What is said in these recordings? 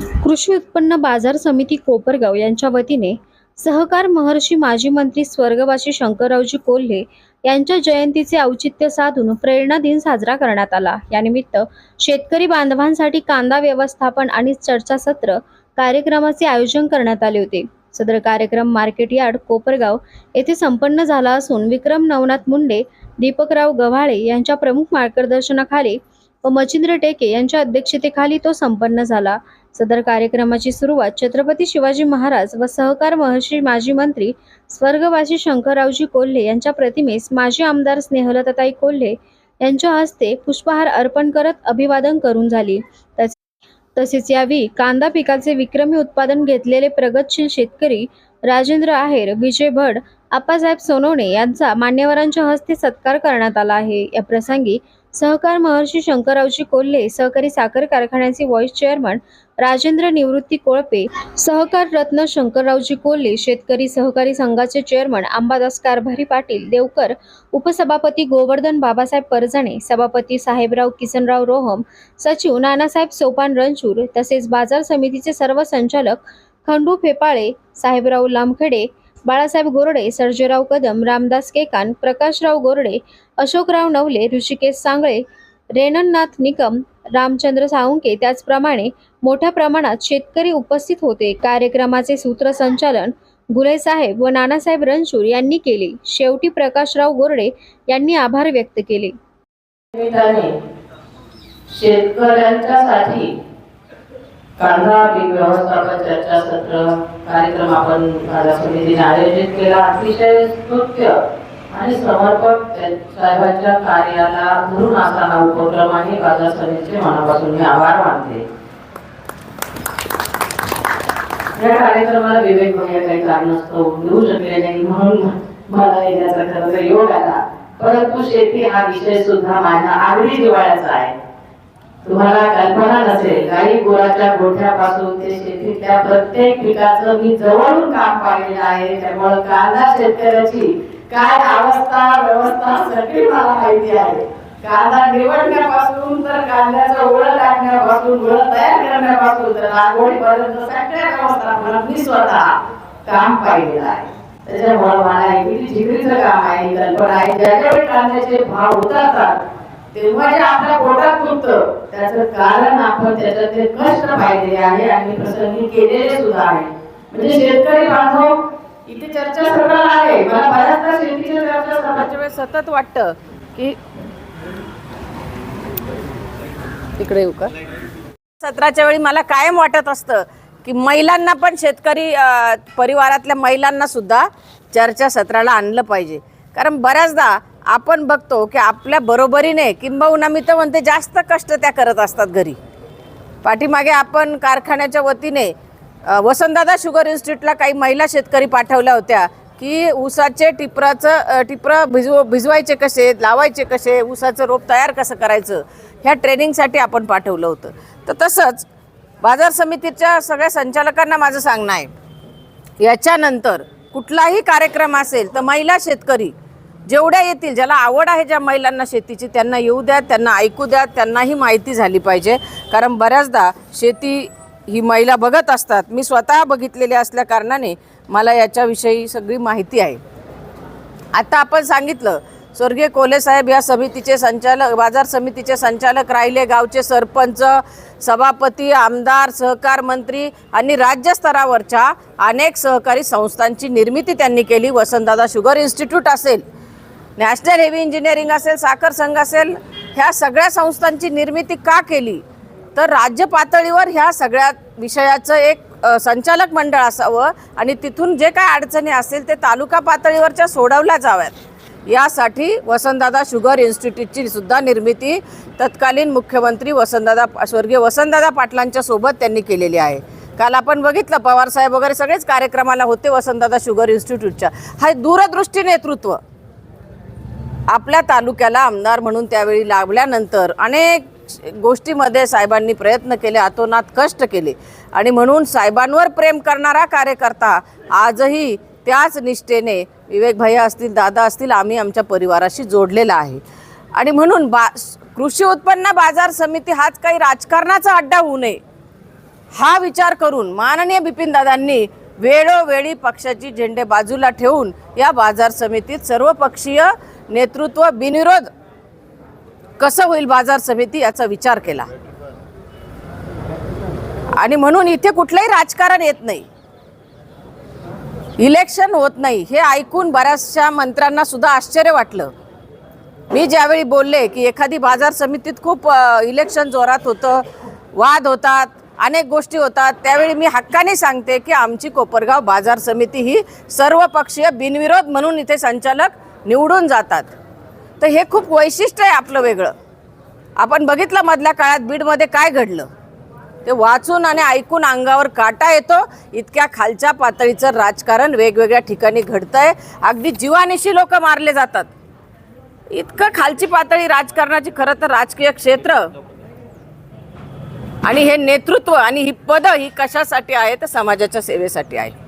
कृषी उत्पन्न बाजार समिती कोपरगाव यांच्या वतीने सहकार महर्षी माजी मंत्री स्वर्गवासी शंकररावजी कोल्हे यांच्या जयंतीचे औचित्य साधून प्रेरणा दिन साजरा करण्यात आला. यानिमित्त शेतकरी बांधवांसाठी कांदा व्यवस्थापन आणि चर्चासत्र कार्यक्रमाचे आयोजन करण्यात आले होते. सदर कार्यक्रम मार्केट यार्ड कोपरगाव येथे संपन्न झाला असून विक्रम नवनाथ मुंडे दीपकराव गव्हाळे यांच्या प्रमुख मार्गदर्शनाखाली व मचिंद्र टेके यांच्या अध्यक्षतेखाली तो संपन्न झाला. सदर कार्यक्रमाची सुरुवात छत्रपती शिवाजी महाराज व सहकार महर्षी माजी मंत्री स्वर्गवासी शंकररावजी कोल्हे यांच्या प्रतिमेस माजी आमदार स्नेहलताताई कोल्हे यांच्या हस्ते पुष्पहार अर्पण करत अभिवादन करून झाली. तसेच यावेळी कांदा पिकाचे विक्रमी उत्पादन घेतलेले प्रगतशील शेतकरी राजेंद्र आहेर विजय भड आप्पासाहेब सोनवणे यांचा मान्यवरांच्या हस्ते सत्कार करण्यात आला आहे. या प्रसंगी सहकार महर्षी शंकररावजी कोल्हे सहकारी साखर कारखान्याचे व्हाईस चेअरमन राजेंद्र निवृत्ती कोळपे सहकार रत्न शंकररावजी कोल्हे शेतकरी सहकारी संघाचे चेअरमन अंबादास कारभारी पाटील देवकर उपसभापती गोवर्धन बाबासाहेब परजणे सभापती साहेबराव किसनराव रोहम सचिव नानासाहेब सोपान रणचूर तसेच बाजार समितीचे सर्व संचालक खंडू फेपाळे साहेबराव लामखेडे बाळासाहेब गोरडे सर्जेराव कदम रामदास केकान प्रकाशराव गोरडे अशोकराव नवले ऋषिकेश सांगळे रेणननाथ निकम रामचंद्र साळुंके त्याचप्रमाणे मोठ्या प्रमाणात शेतकरी उपस्थित होते. कार्यक्रमाचे सूत्रसंचालन गुलेसाहेब व नानासाहेब रणशूर यांनी केले. शेवटी प्रकाशराव गोरडे यांनी आभार व्यक्त केले. शेतकऱ्यांच्यासाठी कांदा पीक व्यवस्थापन चर्चासत्र कार्यक्रम आपण बाजार समितीने आयोजित केला. अतिशय स्तुत्य आणि समर्पक साहेबांच्या कार्याला धरून असताना उपक्रम आहे. बाजार समितीचे मनापासून मी आभार मानते. या कार्यक्रमाला विवेक भैया काही कारणास्तव येऊ शकले नाही म्हणून मला येण्याचा खरं योग आला. परंतु शेती हा विषय सुद्धा माझ्या आवडी जिवाळ्याचा आहे. तुम्हाला कल्पना नसेल गाई गोराच्या गोठ्यापासून ते शेतीतल्या प्रत्येक पिकाचं मी जवळून काम पाहिलेलं आहे. त्यामुळे कांदा शेतकऱ्याची काय अवस्था व्यवस्था सगळी मला माहिती आहे. कांदा निवडण्यापासून तर कांद्याचं ओळ टाकण्यापासून ओळ तयार करण्यापासून तर लागवडीपर्यंत सगळ्या व्यवस्था मी स्वतः काम पाहिलेलं आहे. त्याच्यामुळे मला हे किती जिगरीचं काम आहे कल्पना आहे. ज्याच्यावेळी कांद्याचे भाव उतरतात तेव्हा जे आपल्या पोटात दुखतं त्याचं कारण आपण त्याच्यातले कष्ट पाहिलेले आहे आणि प्रसंगी केलेले सुद्धा आहे. म्हणजे शेतकरी बांधव इथे चर्चा सगळं आहे. मला बऱ्याचदा शेतीच्या चर्चा सत्राच्या वेळेस सतत वाटतं की तिकडे येऊ का? सत्राच्या वेळी मला कायम वाटत असतं की महिलांना पण शेतकरी परिवारातल्या महिलांना सुद्धा चर्चा सत्राला आणलं पाहिजे. कारण बऱ्याचदा आपण बघतो की आपल्या बरोबरीने किंबहुना मी तर म्हणते जास्त कष्ट त्या करत असतात घरी. पाठीमागे आपण कारखान्याच्या वतीने वसंतदादा शुगर इन्स्टिट्यूटला काही महिला शेतकरी पाठवल्या होत्या की ऊसाचे टिपराचं टिपरं भिजव भिजवायचे कसे लावायचे कसे ऊसाचं रोप तयार कसं करायचं ह्या ट्रेनिंगसाठी आपण पाठवलं होतं. तर तसंच बाजार समितीच्या सगळ्या संचालकांना माझं सांगणं आहे. याच्यानंतर कुठलाही कार्यक्रम असेल तर महिला शेतकरी जेवढ्या येतील ज्याला आवड आहे ज्या महिलांना शेतीची त्यांना येऊ द्या त्यांना ऐकू द्या त्यांनाही माहिती झाली पाहिजे. कारण बऱ्याचदा शेती ही महिला बघत असतात. मी स्वतः बघितलेली असल्या कारणाने मला याच्याविषयी सगळी माहिती आहे. आता आपण सांगितलं स्वर्गीय कोले साहेब या समितीचे संचालक बाजार समितीचे संचालक राहिले गावचे सरपंच सभापती आमदार सहकार मंत्री आणि राज्यस्तरावरच्या अनेक सहकारी संस्थांची निर्मिती त्यांनी केली. वसंतदादा शुगर इन्स्टिट्यूट असेल नॅशनल हेवी इंजिनिअरिंग असेल साखर संघ असेल ह्या सगळ्या संस्थांची निर्मिती का केली? तर राज्य पातळीवर ह्या सगळ्या विषयाचं एक संचालक मंडळ असावं आणि तिथून जे काय अडचणी असतील ते तालुका पातळीवरच्या सोडवल्या जाव्यात. यासाठी वसंतदादा शुगर इन्स्टिट्यूटची सुद्धा निर्मिती तत्कालीन मुख्यमंत्री वसंतदादा स्वर्गीय वसंतदादा पाटलांच्या सोबत त्यांनी केलेली आहे. काल आपण बघितलं पवारसाहेब वगैरे सगळेच कार्यक्रमाला होते वसंतदादा शुगर इन्स्टिट्यूटच्या. हा दूरदृष्टी नेतृत्व. आपल्या तालुक्याला आमदार म्हणून त्यावेळी लाभल्यानंतर अनेक गोष्टीमध्ये साहेबांनी प्रयत्न केले अतोनात कष्ट केले. आणि म्हणून साहेबांवर प्रेम करणारा कार्यकर्ता आजही त्याच निष्ठेने विवेक भैया असतील दादा असतील आम्ही आमच्या परिवाराशी जोडलेला आहे. आणि म्हणून बा कृषी उत्पन्न बाजार समिती हाच काही राजकारणाचा अड्डा होऊ नये हा विचार करून माननीय बिपिन दादांनी वेळोवेळी पक्षाची झेंडे बाजूला ठेवून या बाजार समितीत सर्वपक्षीय नेतृत्व बिनविरोध. कसं होईल बाजार समिती याचा विचार केला. आणि म्हणून इथे कुठलंही राजकारण येत नाही. इलेक्शन होत नाही हे ऐकून बऱ्याचशा मंत्र्यांना सुद्धा आश्चर्य वाटलं. मी ज्यावेळी बोलले की एखादी बाजार समितीत खूप इलेक्शन जोरात होतं वाद होतात अनेक गोष्टी होतात त्यावेळी मी हक्काने सांगते की आमची कोपरगाव बाजार समिती ही सर्वपक्षीय बिनविरोध म्हणून इथे संचालक निवडून जातात. तर हे खूप वैशिष्ट्य आहे आपलं वेगळं. आपण बघितलं मधल्या काळात बीडमध्ये काय घडलं? ते वाचून आणि ऐकून अंगावर काटा येतो. इतक्या खालच्या पातळीचं राजकारण वेगवेगळ्या ठिकाणी घडतंय. अगदी जीवानिशी लोक मारले जातात. इतकं खालची पातळी राजकारणाची खरं तर राजकीय क्षेत्र. आणि हे नेतृत्व आणि ही पदं ही कशासाठी आहे तर समाजाच्या सेवेसाठी आहे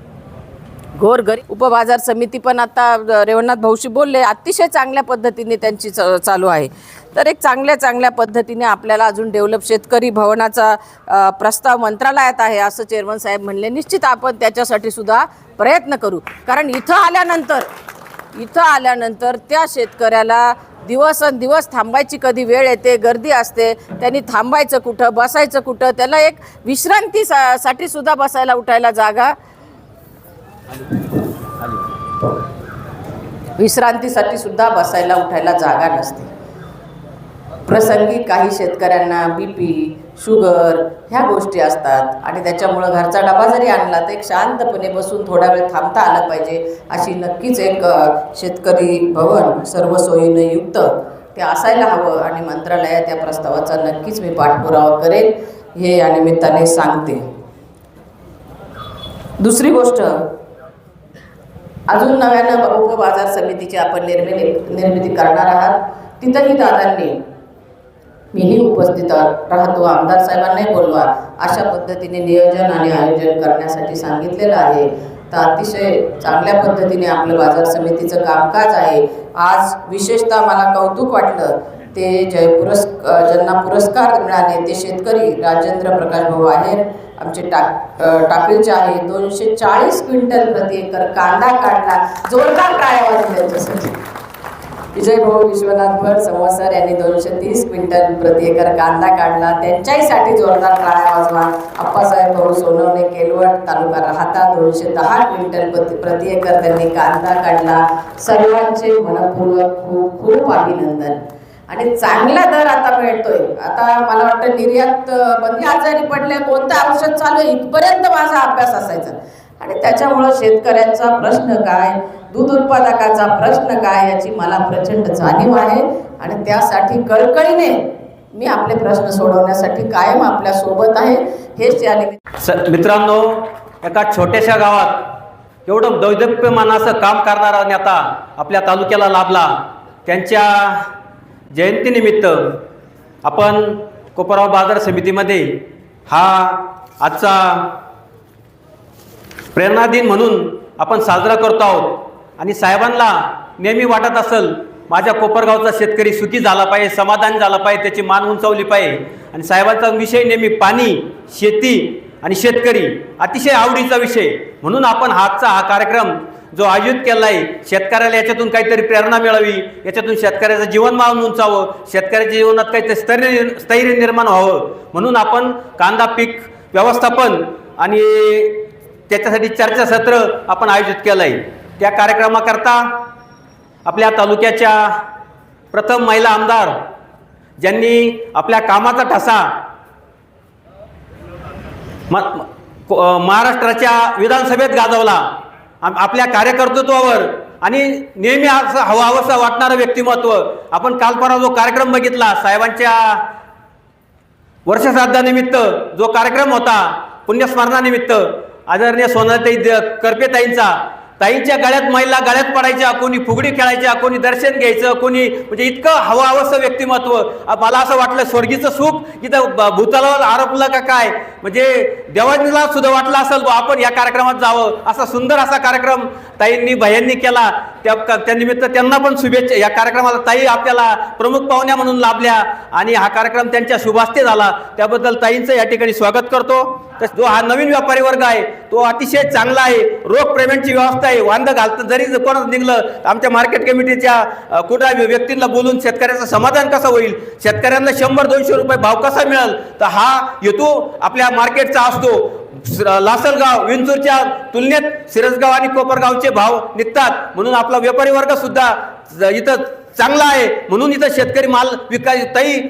घोर गरीब उपबाजार समिती पण आता रेवणनाथ भाऊशी बोलले अतिशय चांगल्या पद्धतीने त्यांची च- चालू आहे. तर एक चांगल्या चांगल्या पद्धतीने आपल्याला अजून डेव्हलप शेतकरी भवनाचा प्रस्ताव मंत्रालयात आहे असं चेअरमन साहेब म्हणले. निश्चित आपण त्याच्यासाठी सुद्धा प्रयत्न करू. कारण इथं आल्यानंतर इथं आल्यानंतर त्या शेतकऱ्याला दिवस दिवस थांबायची कधी वेळ येते गर्दी असते त्यांनी थांबायचं कुठं बसायचं कुठं त्याला एक विश्रांती सा- साठी सुद्धा बसायला उठायला जागा विश्रांतीसाठी सुद्धा बसायला उठायला जागा नसते. प्रसंगी काही शेतकऱ्यांना बी पी शुगर ह्या गोष्टी असतात आणि त्याच्यामुळं घरचा डबा जरी आणला तर एक शांतपणे बसून थोडा वेळ थांबता आलं पाहिजे अशी नक्कीच एक शेतकरी भवन सर्व सोयीनं युक्त ते असायला हवं आणि मंत्रालयात त्या प्रस्तावाचा नक्कीच मी पाठपुरावा करेन हे या निमित्ताने सांगते. दुसरी गोष्ट अजून नव्यानं उप बाजार समितीची आपण निर्मिती निर्मिती करणार आहात. तिथंही दादांनी मीही उपस्थित राहतो आमदार साहेबांनाही बोलवा अशा पद्धतीने नियोजन आणि आयोजन करण्यासाठी सांगितलेलं आहे. तर अतिशय चांगल्या पद्धतीने आपलं बाजार समितीचं कामकाज आहे. आज विशेषतः मला कौतुक वाटलं ते जय पुरस्कार ज्यांना पुरस्कार मिळाले ते शेतकरी राजेंद्र प्रकाश भाऊ आहेर आमचे टाक टाकळीचे आहे दोनशे चाळीस क्विंटल प्रति एकर कांदा काढला. जोरदार टाळ्या वाजल्या त्यांच्यासाठी विजय भाऊ विश्वनाथ भर संवत्सर यांनी दोनशे तीस क्विंटल प्रति एकर कांदा काढला. त्यांच्याहीसाठी जोरदार टाळ्या वाजवा. अप्पासाहेब भाऊ सोनवणे केलवट तालुका राहता दोनशे दहा क्विंटल प्रति प्रति एकर त्यांनी कांदा काढला. सर्वांचे मनपूर्वक खूप खूप अभिनंदन. आणि चांगला दर आता मिळतोय. आता मला वाटतं निर्यात बंदी आजारी पडले कोणतं औषध चालू आहे इथपर्यंत माझा अभ्यास असायचा. आणि त्याच्यामुळं शेतकऱ्यांचा प्रश्न काय दूध उत्पादकाचा प्रश्न काय याची मला प्रचंड जाणीव आहे. आणि त्यासाठी कळकळीने मी आपले प्रश्न सोडवण्यासाठी कायम आपल्यासोबत आहे. हेच या मित्रांनो एका छोट्याशा गावात एवढं दैदप्यमानाचं काम करणारा नेता आपल्या तालुक्याला लाभला. त्यांच्या जयंतीनिमित्त आपण कोपराव बाजार समितीमध्ये हा आजचा प्रेरणा दिन म्हणून आपण साजरा करतो आहोत. आणि साहेबांना नेहमी वाटत असेल माझ्या कोपरगावचा शेतकरी सुखी झाला पाहिजे समाधान झाला पाहिजे त्याची मान उंचावली पाहिजे. आणि साहेबांचा विषय नेहमी पाणी शेती आणि शेतकरी अतिशय आवडीचा विषय. म्हणून आपण आजचा हा कार्यक्रम जो आयोजित केला आहे शेतकऱ्याला याच्यातून काहीतरी प्रेरणा मिळावी याच्यातून शेतकऱ्याचं जीवनमान उंचावं शेतकऱ्याच्या जीवनात काहीतरी स्थैर्य स्थैर्य निर्माण व्हावं. म्हणून आपण कांदा पीक व्यवस्थापन आणि त्याच्यासाठी चर्चासत्र आपण आयोजित केलं आहे त्या कार्यक्रमाकरता आपल्या तालुक्याच्या प्रथम महिला आमदार ज्यांनी आपल्या कामाचा ठसा म महाराष्ट्राच्या विधानसभेत गाजवला. आपल्या कार्यकर्तृत्वावर. आणि नेहमी असं हवाहवसं वाटणारं व्यक्तिमत्व. आपण काल परवा जो कार्यक्रम बघितला साहेबांच्या वर्षश्राद्धानिमित्त जो कार्यक्रम होता पुण्यस्मरणानिमित्त आदरणीय सोनाताई द- करपेताईंचा ताईंच्या गळ्यात महिला गळ्यात पडायच्या कोणी फुगडी खेळायच्या कोणी दर्शन घ्यायचं कोणी म्हणजे इतकं हवं हवंसं व्यक्तिमत्व मला असं वाटलं स्वर्गीचं सुख इथं भूताला भूतालावर आरोपलं का काय? म्हणजे देवाजीला सुद्धा वाटलं असेल आपण या कार्यक्रमात जावं. असा सुंदर असा कार्यक्रम ताईंनी भयांनी केला. त्या त्यानिमित्त त्यांना पण शुभेच्छा. या कार्यक्रमाला ताई आपल्याला प्रमुख पाहुण्या म्हणून लाभल्या आणि हा कार्यक्रम त्यांच्या शुभास्ते झाला. त्याबद्दल ताईंचं या ठिकाणी स्वागत करतो. तर जो हा नवीन व्यापारी वर्ग आहे तो अतिशय चांगला आहे. रोख पेमेंटची व्यवस्था आहे वांद घालतं जरी कोणाचं निघलं तर आमच्या मार्केट कमिटीच्या कुठल्या व्यक्तींना बोलून शेतकऱ्याचं समाधान कसं होईल? शेतकऱ्यांना शंभर दोनशे रुपये भाव कसा मिळेल? तर हा हेतू आपल्या मार्केटचा असतो. लासलगाव विंचूरच्या तुलनेत सिरसगाव आणि कोपरगावचे भाव निघतात. म्हणून आपला व्यापारी वर्ग सुद्धा इथं चांगला आहे. म्हणून इथं शेतकरी माल विकाय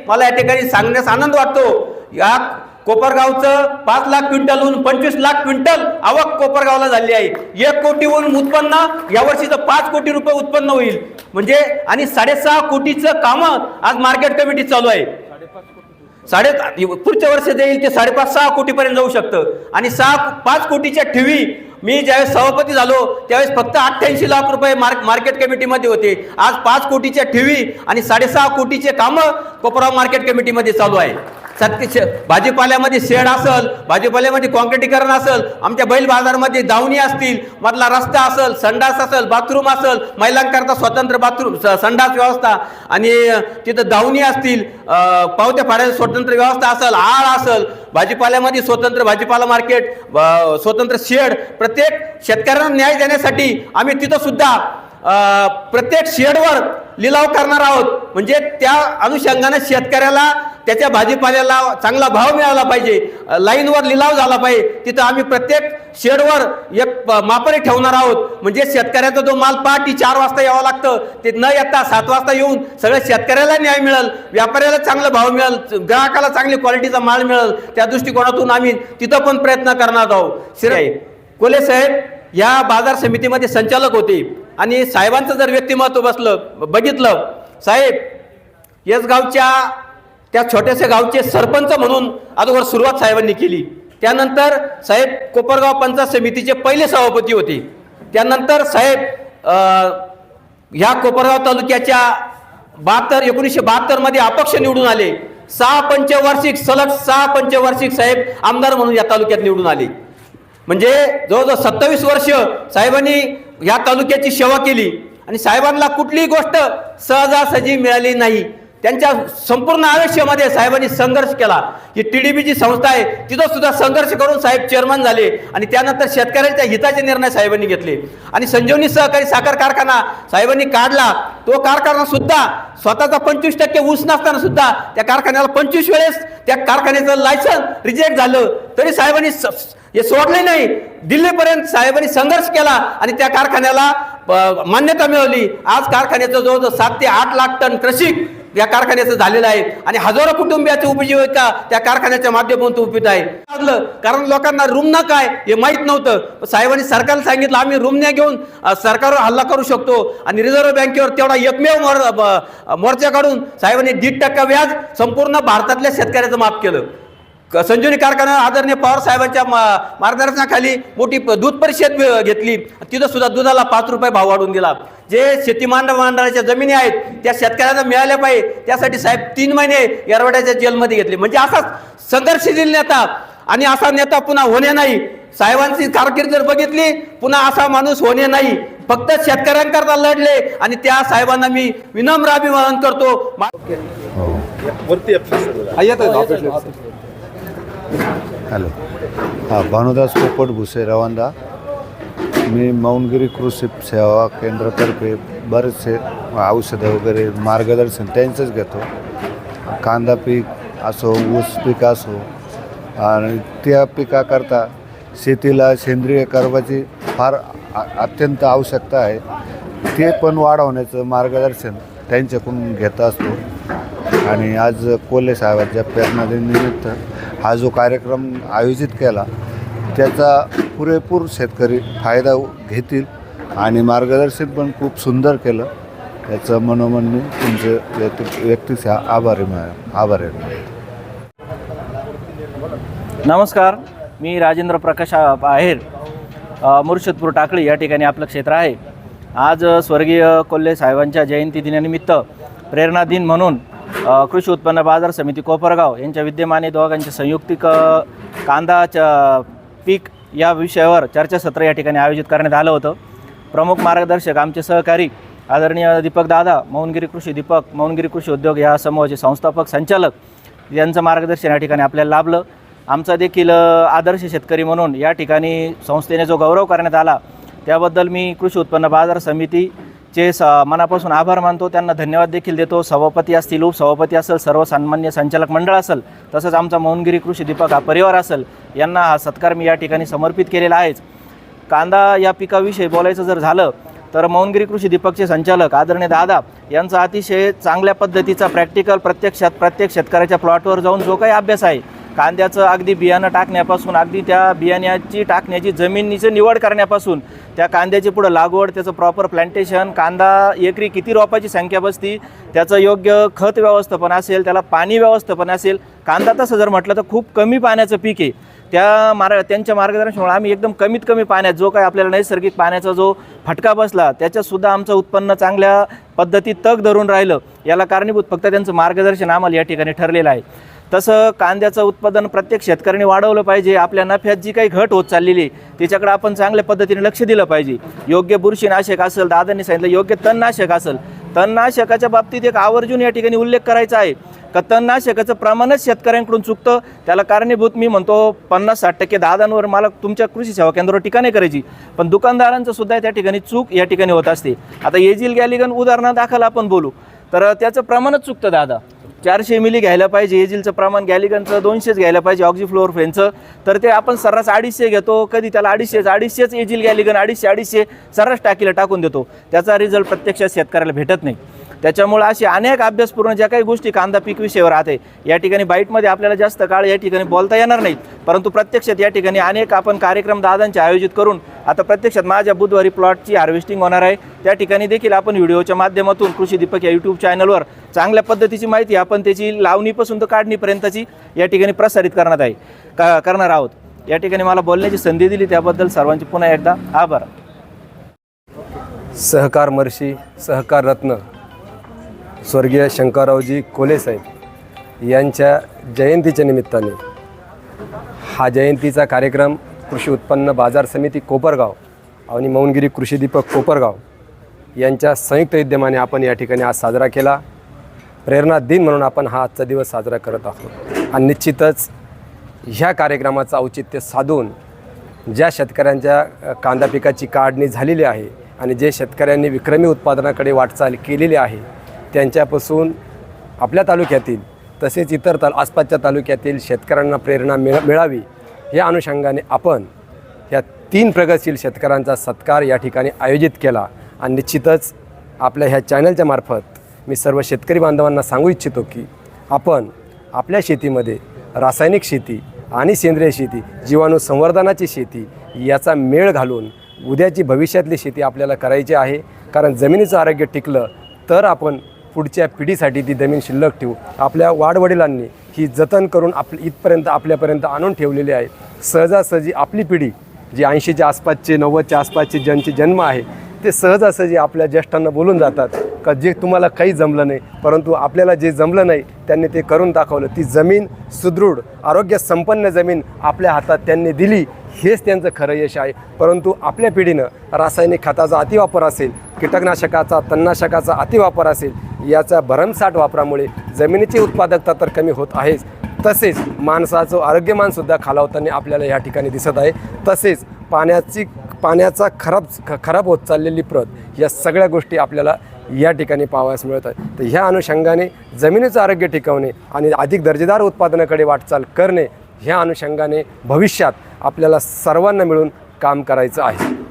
मला या ठिकाणी सांगण्यास आनंद वाटतो. या कोपरगावचं पाच लाख क्विंटलहून पंचवीस लाख क्विंटल आवक कोपरगावला झाली आहे. एक कोटीहून उत्पन्न यावर्षीचं पाच कोटी रुपये उत्पन्न होईल. म्हणजे आणि साडेसहा कोटीचं कामं आज मार्केट कमिटी चालू आहे. साडे पुढच्या वर्ष देईल ते साडेपाच सहा कोटीपर्यंत जाऊ शकतं. आणि सहा पाच कोटीच्या ठेवी मी ज्यावेळेस सभापती झालो त्यावेळेस फक्त अठ्ठ्याऐंशी लाख रुपये मार्क मार्केट कमिटीमध्ये होते. आज पाच कोटीच्या ठेवी आणि साडेसहा कोटीचे कामं कोपराव मार्केट कमिटीमध्ये चालू आहे. सत्य भाजीपाल्यामध्ये शेड असेल भाजीपाल्यामध्ये कॉन्क्रिटीकरण असेल आमच्या बैल बाजारमध्ये दावणी असतील मधला रस्ता असेल संडास असेल बाथरूम असेल महिलांकरता स्वतंत्र बाथरूम स- संडास व्यवस्था आणि तिथं दावणी असतील पावत्या फाड्याची स्वतंत्र व्यवस्था असेल आळ असेल भाजीपाल्यामध्ये स्वतंत्र भाजीपाला मार्केट स्वतंत्र शेड प्रत्येक शेतकऱ्यांना न्याय देण्यासाठी आम्ही तिथं सुद्धा प्रत्येक शेडवर लिलाव करणार आहोत. म्हणजे त्या अनुषंगाने शेतकऱ्याला त्याच्या भाजीपाल्याला चांगला भाव मिळाला पाहिजे. लाईनवर लिलाव झाला पाहिजे. तिथं आम्ही प्रत्येक शेडवर एक मापरी ठेवणार आहोत. म्हणजे शेतकऱ्याचा जो माल पहाटी चार वाजता यावं लागतं. ते न येता सात वाजता येऊन सगळ्या शेतकऱ्याला न्याय मिळेल. व्यापाऱ्याला चांगला भाव मिळेल. ग्राहकाला चांगली क्वालिटीचा माल मिळेल. त्या दृष्टिकोनातून आम्ही तिथं पण प्रयत्न करणार आहोत. शिराय कोले साहेब या बाजार समितीमध्ये संचालक होते. आणि साहेबांचं जर व्यक्तिमत्व बसलं बघितलं साहेब येस गावच्या त्या छोट्याशा गावचे सरपंच म्हणून अगोदर सुरुवात साहेबांनी केली. त्यानंतर साहेब कोपरगाव पंचायत समितीचे पहिले सभापती होते. त्यानंतर साहेब ह्या कोपरगाव तालुक्याच्या बहात्तर एकोणीसशे बहात्तरमध्ये अपक्ष निवडून आले. सहा पंचवार्षिक सलग सहा पंचवार्षिक साहेब आमदार म्हणून या तालुक्यात निवडून आले. म्हणजे जवळजवळ सत्तावीस वर्ष साहेबांनी ह्या तालुक्याची सेवा केली. आणि साहेबांना कुठलीही गोष्ट सहजासहजी मिळाली नाही. त्यांच्या संपूर्ण आयुष्यामध्ये साहेबांनी संघर्ष केला. ही टी डी बीची संस्था आहे तिथं सुद्धा संघर्ष करून साहेब चेअरमन झाले आणि त्यानंतर शेतकऱ्यांच्या हिताचे निर्णय साहेबांनी घेतले. आणि संजीवनी सहकारी साखर कारखाना साहेबांनी काढला. तो कारखाना सुद्धा स्वतःचा पंचवीस टक्के ऊस नसताना सुद्धा त्या कारखान्याला पंचवीस वेळेस त्या कारखान्याचं लायसन रिजेक्ट झालं. तरी साहेबांनी स- हे सोडले नाही. दिल्लीपर्यंत साहेबांनी संघर्ष केला आणि त्या कारखान्याला मान्यता मिळवली. आज कारखान्याचं जवळजवळ सात ते आठ लाख टन क्रशिक या कारखान्याचं झालेलं आहे. आणि हजारो कुटुंबियाची उपजीविका त्या कारखान्याच्या माध्यमातून उपयोगित आहे. कारण लोकांना रुग्ण काय हे माहीत नव्हतं. साहेबांनी सरकारला सांगितलं आम्ही रुग्ण घेऊन सरकारवर हल्ला करू शकतो. आणि रिझर्व्ह बँकेवर तेवढा एकमेव मोर्चा काढून साहेबांनी दीड टक्का व्याज संपूर्ण भारतातल्या शेतकऱ्याचं माफ केलं. संजीवनी कारखाना आदरणीय पवार साहेबांच्या मा- मार्गदर्शनाखाली मोठी दूध परिषद घेतली. तिथं सुद्धा दुधाला पाच रुपये भाव वाढवून दिला. जे शेती मांडव मंडळाच्या जमिनी आहेत त्या शेतकऱ्यांना मिळाल्या पाहिजे. त्यासाठी साहेब तीन महिने येरवड्याच्या जेलमध्ये घेतले. म्हणजे असाच संघर्षशील नेता आणि असा नेता पुन्हा होणे नाही. साहेबांची कारकीर्द जर बघितली पुन्हा असा माणूस होणे नाही. फक्त शेतकऱ्यांकरता लढले आणि त्या साहेबांना मी विनम्र अभिवादन करतो. हॅलो. हां भानुदास पोपट भुसे रवांदा मी मौनगिरी कृषी सेवा केंद्रातर्फे बरेचसे औषधं वगैरे मार्गदर्शन त्यांचंच घेतो. कांदा पीक असो ऊस पीक असो आणि त्या पिकाकरता शेतीला सेंद्रिय कर्बाची फार अत्यंत आवश्यकता आहे. ते पण वाढवण्याचं मार्गदर्शन त्यांच्याकडून घेत असतो. आणि आज कोल्हे साहेबांच्या प्रेरणादिनिमित्त हा जो कार्यक्रम आयोजित केला त्याचा पुरेपूर शेतकरी फायदा घेतील आणि मार्गदर्शन पण खूप सुंदर केलं. याचं मनोमन मी तुमचं व्यक्ती व्यक्तीचे आभारी मॅडम आभारी नमस्कार मी राजेंद्र प्रकाश आहेर. मुर्शदपूर टाकळी या ठिकाणी आपलं क्षेत्र आहे. आज स्वर्गीय कोल्हे साहेबांच्या जयंती दिनानिमित्त प्रेरणा दिन म्हणून कृषी उत्पन्न बाजार समिती कोपरगाव यांच्या विद्यमाने दोघांचे संयुक्तिक कांदाच्या पीक या विषयावर चर्चासत्र या ठिकाणी आयोजित करण्यात आलं होतं. प्रमुख मार्गदर्शक आमचे सहकारी आदरणीय दीपक दादा मौनगिरी कृषी दीपक मौनगिरी कृषी उद्योग या समूहाचे संस्थापक संचालक यांचं मार्गदर्शन या ठिकाणी आपल्याला लाभलं. आमचा देखील आदर्श शेतकरी म्हणून या ठिकाणी संस्थेने जो गौरव करण्यात आला त्याबद्दल मी कृषी उत्पन्न बाजार समिती स मनापासून आभार मानतो त्यांना धन्यवाद देखील देतो. सभापती असतील उपसभापती असेल सर्व सन्मान्य संचालक मंडळ असेल तसंच आमचा मौनगिरी कृषी दीपक हा परिवार असेल यांना हा सत्कार मी या ठिकाणी समर्पित केलेला आहेच. कांदा या पिकाविषयी बोलायचं जर झालं तर मौनगिरी कृषी दीपकचे संचालक आदरणीय दादा यांचा अतिशय चांगल्या पद्धतीचा प्रॅक्टिकल प्रत्यक्षात प्रत्येक शेतकऱ्याच्या प्लॉटवर जाऊन जो काही अभ्यास आहे कांद्याचं अगदी बियाणं टाकण्यापासून अगदी त्या बियाण्याची टाकण्याची जमिनीची निवड करण्यापासून त्या कांद्याची पुढं लागवड त्याचं प्रॉपर प्लांटेशन कांदा एकरी किती रोपाची संख्या बसती त्याचं योग्य खत व्यवस्थापन असेल त्याला पाणी व्यवस्थापन असेल कांदा तसं जर म्हटलं तर खूप कमी पाण्याचं पीक आहे. त्या मार्ग त्यांच्या मार्गदर्शनामुळे आम्ही एकदम कमीत कमी पाण्यात जो काही आपल्याला नैसर्गिक पाण्याचा जो फटका बसला त्याच्यातसुद्धा आमचं उत्पन्न चांगल्या पद्धतीत तग धरून राहिलं. याला कारणीभूत फक्त त्यांचं मार्गदर्शन आम्हाला या ठिकाणी ठरलेलं आहे. तसं कांद्याचं उत्पादन प्रत्येक शेतकऱ्याने वाढवलं पाहिजे. आपल्या नफ्यात जी काही घट होत चाललेली आहे त्याच्याकडे आपण चांगल्या पद्धतीने लक्ष दिलं पाहिजे. योग्य बुरशीनाशक असेल दादांनी सांगितलं योग्य तणनाशक असेल. तणनाशकाच्या बाबतीत एक आवर्जून या ठिकाणी उल्लेख करायचा आहे. का तणनाशकाचं प्रमाणच शेतकऱ्यांकडून चुकतं. त्याला कारणीभूत मी म्हणतो पन्नास साठ टक्के दादांवर मला तुमच्या कृषी सेवा केंद्रावर टीका नाही करायची. पण दुकानदारांचं सुद्धा त्या ठिकाणी चूक या ठिकाणी होत असते. आता येजील गॅलिगन उदाहरणादाखल आपण बोलू. तर त्याचं प्रमाणच चुकतं दादा. चारशे मिली घ्यायला पाहिजे एजिलचं प्रमाण गॅलिगनचं दोनशेच घ्यायला पाहिजे ऑक्झिफ्लोअरफेनचं तर ते आपण सर्रास अडीचशे घेतो. कधी त्याला अडीचशेच अडीचशेच एजिल गॅलिगन अडीचशे अडीचशे सर्रास टाकीला टाकून देतो. त्याचा रिझल्ट प्रत्यक्षात शेतकऱ्याला भेटत नाही. त्याच्यामुळे अशी अनेक अभ्यासपूर्ण ज्या काही गोष्टी कांदा पीक विषयावर आहे या ठिकाणी बाईटमध्ये आपल्याला जास्त काळ या ठिकाणी बोलता येणार नाही. परंतु प्रत्यक्षात या ठिकाणी अनेक आपण कार्यक्रम दादांचे आयोजित करून आता प्रत्यक्षात माझ्या बुधवारी प्लॉटची हार्वेस्टिंग होणार आहे. त्या ठिकाणी देखील आपण व्हिडिओच्या माध्यमातून कृषी दीपक या यूट्यूब चॅनलवर चांगल्या पद्धतीची माहिती आपण त्याची लावणीपासून तर काढणीपर्यंतची या ठिकाणी प्रसारित करणार आहे का करणार आहोत. या ठिकाणी मला बोलण्याची संधी दिली त्याबद्दल सर्वांचे पुन्हा एकदा आभार. सहकार मर्षी सहकार रत्न स्वर्गीय शंकररावजी कोलेसाहेब यांच्या जयंतीच्या निमित्ताने हा जयंतीचा कार्यक्रम कृषी उत्पन्न बाजार समिती कोपरगाव आणि मौनगिरी कृषी दीपक कोपरगाव यांच्या संयुक्त विद्यमाने आपण या ठिकाणी आज साजरा केला. प्रेरणा दिन म्हणून आपण हा आजचा दिवस साजरा करत आहोत. आणि निश्चितच ह्या कार्यक्रमाचं औचित्य साधून ज्या शेतकऱ्यांच्या कांदा पिकाची काढणी झालेली आहे आणि जे शेतकऱ्यांनी विक्रमी उत्पादनाकडे वाटचाल केलेली आहे त्यांच्यापासून आपल्या तालुक्यातील तसेच इतर ताल आसपासच्या तालुक्यातील शेतकऱ्यांना प्रेरणा मिळ मिळावी या अनुषंगाने आपण ह्या तीन प्रगतशील शेतकऱ्यांचा सत्कार या ठिकाणी आयोजित केला. आणि निश्चितच आपल्या ह्या चॅनलच्या मार्फत मी सर्व शेतकरी बांधवांना सांगू इच्छितो की आपण आपल्या शेतीमध्ये रासायनिक शेती आणि सेंद्रिय शेती जीवाणू संवर्धनाची शेती याचा मेळ घालून उद्याची भविष्यातली शेती आपल्याला करायची आहे. कारण जमिनीचं आरोग्य टिकलं तर आपण पुढच्या पिढीसाठी ती जमीन शिल्लक ठेवू. आपल्या वाडवडिलांनी ही जतन करून आप इथपर्यंत आपल्यापर्यंत आणून ठेवलेली आहे. सहजासहजी आपली पिढी जी ऐंशीच्या आसपासचे नव्वदच्या आसपासचे ज्यांचे जन्म आहे ते सहजासहजी आपल्या ज्येष्ठांना बोलून जातात का जे तुम्हाला काही जमलं नाही परंतु आपल्याला जे जमलं नाही त्यांनी ते करून दाखवलं. ती जमीन सुदृढ आरोग्य संपन्न जमीन आपल्या हातात त्यांनी दिली हेच त्यांचं खरं यश आहे. परंतु आपल्या पिढीनं रासायनिक खताचा अतिवापर असेल कीटकनाशकाचा तणनाशकाचा अतिवापर असेल याचा भरमसाठ वापरामुळे जमिनीची उत्पादकता तर कमी होत आहेच. तसेच माणसाचं आरोग्यमानसुद्धा खालावताना आपल्याला या ठिकाणी दिसत आहे. तसेच पाण्याची पाण्याचा खराब ख खराब होत चाललेली प्रत या सगळ्या गोष्टी आपल्याला या ठिकाणी पाहावयास मिळत आहे तर ह्या अनुषंगाने जमिनीचं आरोग्य टिकवणे आणि अधिक दर्जेदार उत्पादनाकडे वाटचाल करणे ह्या अनुषंगाने भविष्यात आपल्याला सर्वांना मिळून काम करायचं आहे.